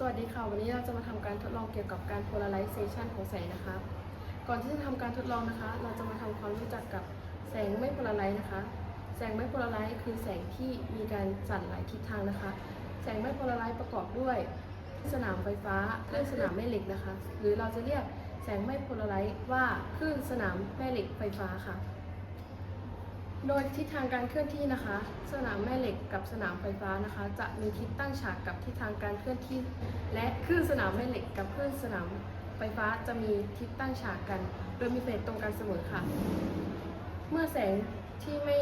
สวัสดีค่ะ วันนี้เราจะมาทำการทดลองเกี่ยวกับการ polarization ของแสงนะคะ ก่อนที่จะทำการทดลองนะคะ เราจะมาทำความรู้จักกับแสงไม่ polarize นะคะ แสงไม่ polarize คือแสงที่มีการสั่นหลายทิศทางนะคะ แสงไม่ polarize ประกอบด้วยสนามไฟฟ้าคลื่นสนามแม่เหล็กนะคะ หรือเราจะเรียกแสงไม่ polarize ว่าคลื่นสนามแม่เหล็กไฟฟ้าค่ะ โดยทิศทางการเคลื่อนที่นะคะ สนามแม่เหล็กกับสนามไฟฟ้านะคะ จะมีทิศตั้งฉากกับทิศทางการเคลื่อนที่ และคลื่นสนามแม่เหล็กกับคลื่นสนามไฟฟ้าจะมีทิศตั้งฉากกัน โดยมีเฟสตรงกันเสมอค่ะ เมื่อแสงที่ไม่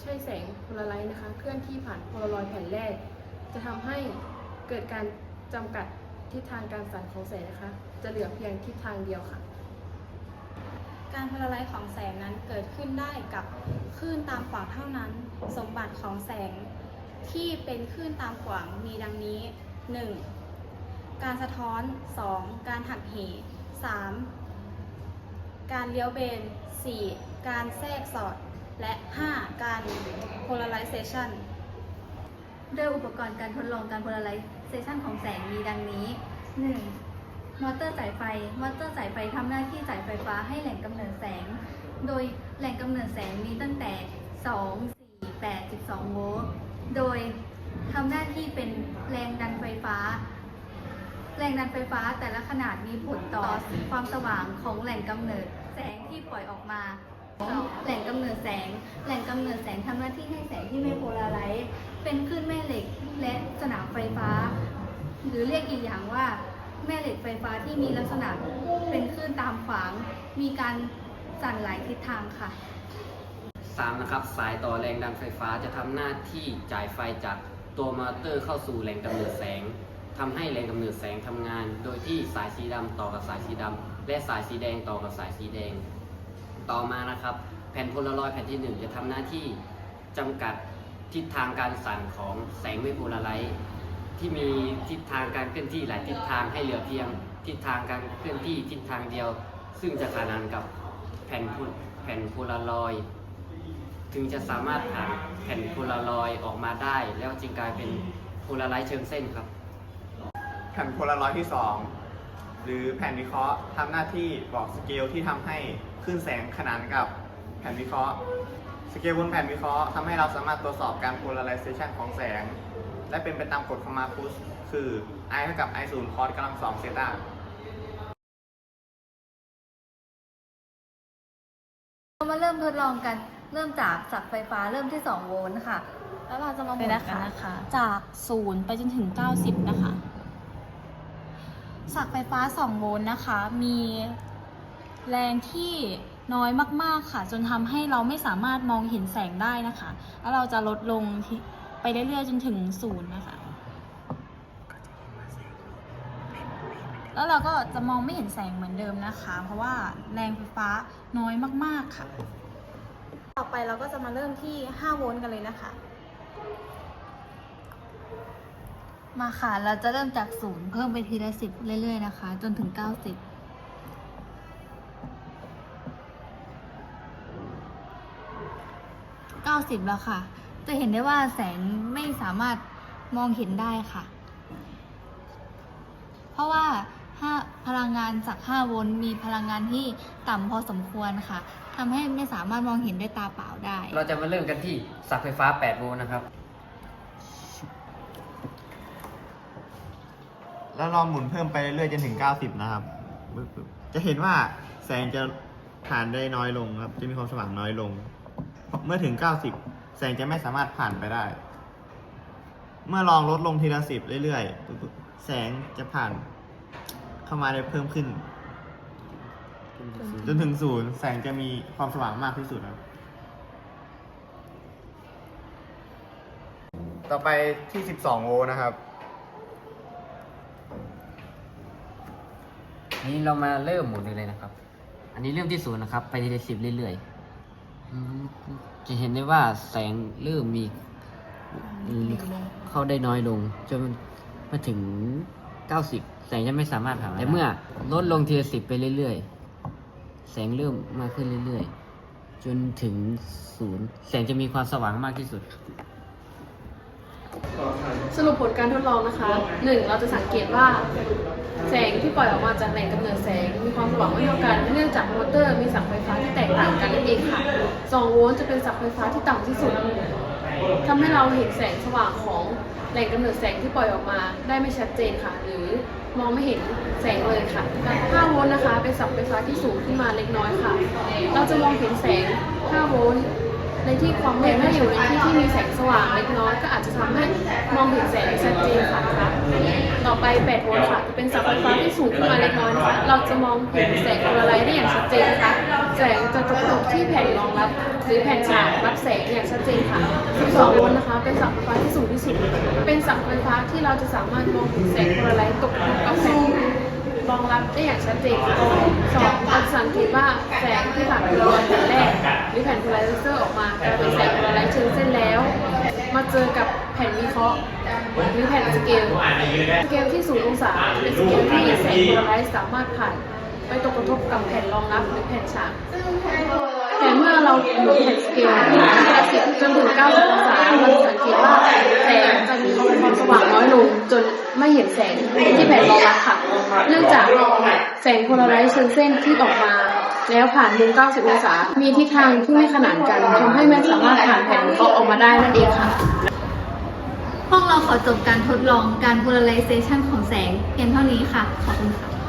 ใช่แสงโพลาไรต์นะคะ เคลื่อนที่ผ่านโพลารอยด์แผ่นแรก จะทำให้เกิดการจำกัดทิศทางการสั่นของแสงนะคะ จะเหลือเพียงทิศทางเดียวค่ะ การพลาไรซ์ของแสงนั้นเกิดขึ้นได้กับคลื่นตามขวางเท่านั้น สมบัติของแสงที่เป็นคลื่นตามขวางมีดังนี้ 1. การสะท้อน 2. การหักเห 3. การเลี้ยวเบน 4. การแทรกสอด และ 5. การ polarization ด้วยอุปกรณ์การทดลองการ polarization ของแสงมีดังนี้ 1. มอเตอร์สายไฟ มอเตอร์สายไฟทำหน้าที่จ่ายไฟฟ้าให้แหล่งกำเนิดแสง โดยแหล่งกำเนิดแสงมีตั้งแต่ 2 4 8 12 โวลต์ โดยทำหน้าที่เป็นแรงดันไฟฟ้า แรงดันไฟฟ้าแต่ละขนาดมีผลต่อความสว่างของแหล่งกำเนิดแสงที่ปล่อยออกมาแหล่งกำเนิดแสง แหล่งกำเนิดแสงทำหน้าที่ให้แสงที่ไม่โพลาไรซ์เป็นคลื่นแม่เหล็กและสนามไฟฟ้า หรือเรียกอีกอย่างว่า แม่เหล็กไฟฟ้าที่มีลักษณะเป็นคลื่นตามขวาง มีการสั่นหลายทิศทางค่ะ 3 นะครับสายต่อแรงดันไฟฟ้าจะทำหน้าที่จ่ายไฟจากตัวมอเตอร์เข้าสู่แหล่งกำเนิดแสงทำให้แรงกำเนิดแสงทำงาน โดยที่สายสีดำต่อกับสายสีดำและสายสีแดงต่อกับสายสีแดง ต่อมานะครับ แผ่นโพลารอยด์แผ่นที่ 1 จะทำหน้าที่จำกัดทิศทางการสั่นของแสงไม่โพลาไรต์ ที่มีทิศทางการเคลื่อนที่หลายทิศทางให้เหลือเพียงทิศทางการเคลื่อนที่ทิศทางเดียว ซึ่งจะขนานกับแผ่นโพแผ่นโพลารอยถึงจะสามารถผ่านแผ่นโพลารอยออกมาได้ แล้วจึงกลายเป็นโพลารต์เชิงเส้นครับ แผ่นโพลารอยที่ 2 หรือแผ่นวิเคราะห์ทำหน้าที่บอกสเกลที่ทำให้คลื่นแสงขนานกับแผ่นวิเคราะห์ สเกลบนแผ่นวิเคราะห์ทำให้เราสามารถตรวจสอบการ polarization ของแสง และเป็นไปตามกฎของมาคุสคือ I เท่ากับ I 0 cos กำลังสองเซตาเรามาเริ่มทดลองกัน เริ่มจากสักไฟฟ้าเริ่มที่ 2 โวลต์ค่ะ แล้วเราจะมาหมุนเลยกันนะคะนะคะจาก0ไปจนถึง 90 นะคะสักไฟฟ้า 2 โวลต์นะคะ มีแรงที่น้อยมาก ๆ ค่ะ จนทำให้เราไม่สามารถมองเห็นแสงได้นะคะ แล้วเราจะลดลงที่ ไปเรื่อยๆจนถึง0นะคะ แล้วเราก็จะมองไม่เห็นแสงเหมือนเดิมนะคะ เพราะว่าแรงไฟฟ้าน้อยมากๆค่ะ ต่อไปเราก็จะมาเริ่มที่ 5 โวลต์กันเลยนะคะ มาค่ะ เราจะเริ่มจากศูนย์เพิ่มไปทีละสิบเรื่อยๆนะคะ จนถึง 90 90แล้วค่ะ จะเห็นได้ว่าแสงไม่สามารถมองเห็นได้ค่ะ เพราะว่าถ้าพลังงานจาก 5 โวลต์มีพลังงานที่ต่ำพอสมควรค่ะทำให้ไม่สามารถมองเห็นด้วยตาเปล่าได้ เราจะมาเริ่มกันที่สักไฟฟ้า 8 โวลต์นะครับ แล้วลองหมุนเพิ่มไปเรื่อยๆจนถึง 90 นะครับปึ๊บปึ๊บจะเห็นว่าแสงจะผ่านได้น้อยลงครับ จะมีความสว่างน้อยลง เมื่อถึง 90 แสงจะไม่สามารถผ่านไปได้ เมื่อลองลดลงทีละสิบเรื่อยๆ แสงจะผ่านเข้ามาได้เพิ่มขึ้น จนถึงศูนย์แสงจะมีความสว่างมากที่สุดครับ ต่อไปที่12โวลต์นะครับนี้เรามาเริ่มหมุนเลยนะครับ อันนี้เริ่มที่ศูนย์นะครับ ไปทีละสิบเรื่อยๆ จะเห็นได้ว่าแสงเริ่มมีอืมเข้าได้น้อยลง จนมาถึง 90 แสงจะไม่สามารถผ่านแต่เมื่อลดลงทีละสิบไปเรื่อยๆ แสงเริ่มมากขึ้นเรื่อยๆ จนถึงศูนย์แสงจะมีความสว่างมากที่สุด สรุปผลการทดลองนะคะ 1. เราจะสังเกตว่า แสงที่ปล่อยออกมาจากแหล่งกำเนิดแสง มีความสว่างไม่เท่ากัน เนื่องจากมอเตอร์มีศักย์ไฟฟ้าที่แตกต่างกันนั่นเองค่ะ2โวลต์จะเป็นศักย์ไฟฟ้าที่ต่ำที่สุดทำให้เราเห็นแสงสว่างของแหล่งกำเนิดแสงที่ปล่อยออกมาได้ไม่ชัดเจนค่ะ หรือมองไม่เห็นแสงเลยค่ะ5โวลต์นะคะเป็นศักย์ไฟฟ้าที่สูงขึ้นมาเล็กน้อยค่ะ เราจะมองเห็นแสง5โวลต์ ในที่ความมืดถ้าอยู่ในที่ที่มีแสงสว่างเล็กน้อยก็อาจจะทำให้มองเห็นแสงชัดเจนค่ะต่อไป8โวลต์ค่ะจะเป็นศักย์ไฟฟ้าที่สูงขึ้นมาเล็กน้อยนะคะเราจะมองเห็นแสงโพลาไรซ์ได้อย่างชัดเจนนะคะแสงจะตกตกที่แผ่นรองรับ หรือแผ่นฉากรับแสงอย่างชัดเจนค่ะ12โวลต์นะคะ เป็นศักย์ไฟฟ้าที่สูงที่สุด เป็นศักย์ไฟฟ้าที่เราจะสามารถมองเห็นแสงโพลาไรซ์ตกกับแผ่น รองรับได้อย่างชัดเจนสองเราสังเกตว่าแสงที่ผ่านโพลาไรแผ่นแรกหรือแผ่นโพลาไรเซอร์ออกมากลายเป็นแสงโพลาไรซ์เชิงเส้นแล้ว มาเจอกับแผ่นวิเคราะห์หรือแผ่นสเกลสเกลที่ศูนย์องศาเป็นสเกลที่แสงโพลาไรซ์สามารถผ่านไปตกกระทบกับแผ่นรองรับหรือแผ่นฉากแต่เมื่อเราหมุนแผ่นสเกลที่80จนถึง90องศาเราสังเกตว่าแสงจะมีความสว่างน้อยลงจนไม่เห็นแสงที่แผ่นรองรับค่ะ เนื่องจากแสงโพลาไรซ์เชิงเส้นที่ออกมา แล้วผ่านมุม 90 องศา มีทิศทางที่ไม่ขนานกันทำให้ไม่สามารถผ่านแผ่นวิเคราะห์ออกมาได้นั่นเองค่ะห้องเราขอจบการทดลองการ polarization ของแสงเพียงเท่านี้ค่ะ ขอบคุณค่ะ